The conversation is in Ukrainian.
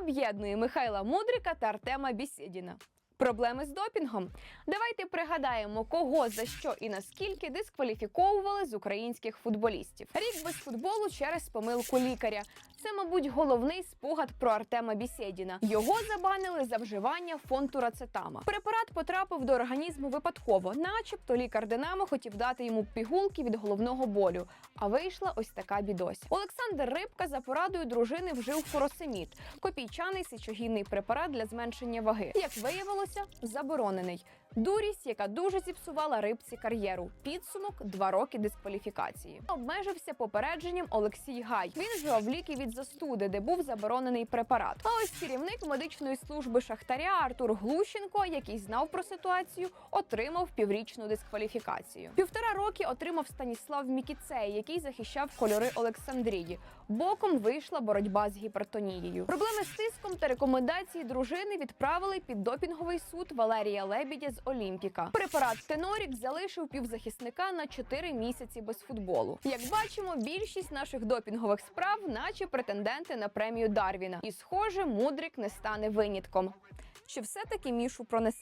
об'єднує Михайла Мудрика та Артема Бісідіна. Проблеми з допінгом. Давайте пригадаємо, кого за що і наскільки дискваліфіковували з українських футболістів. Рік без футболу через помилку лікаря. Це, мабуть, головний спогад про Артема Бісєдіна. Його забанили за вживання фонтурацетама. Препарат потрапив до організму випадково, начебто лікар Динамо хотів дати йому пігулки від головного болю. А вийшла ось така бідося. Олександр Рибка за порадою дружини вжив фуросемід – копійчаний сечогінний препарат для зменшення ваги. Як виявилося, заборонений. Дурість, яка дуже зіпсувала рибці кар'єру. Підсумок два роки дискваліфікації. Обмежився попередженням Олексій Гай. Він вживав ліки від застуди, де був заборонений препарат. А ось керівник медичної служби Шахтаря Артур Глущенко, який знав про ситуацію, отримав піврічну дискваліфікацію. Півтора роки отримав Станіслав Мікіцей, який захищав кольори Олександрії. Боком вийшла боротьба з гіпертонією. Проблеми з тиском та рекомендації дружини відправили під допінговий суд Валерія Лебідя з Олімпіка. Препарат Тенорік залишив півзахисника на 4 місяці без футболу. Як бачимо, більшість наших допінгових справ, наче претенденти на премію Дарвіна. І, схоже, мудрик не стане винятком. Чи все таки мішу пронесе?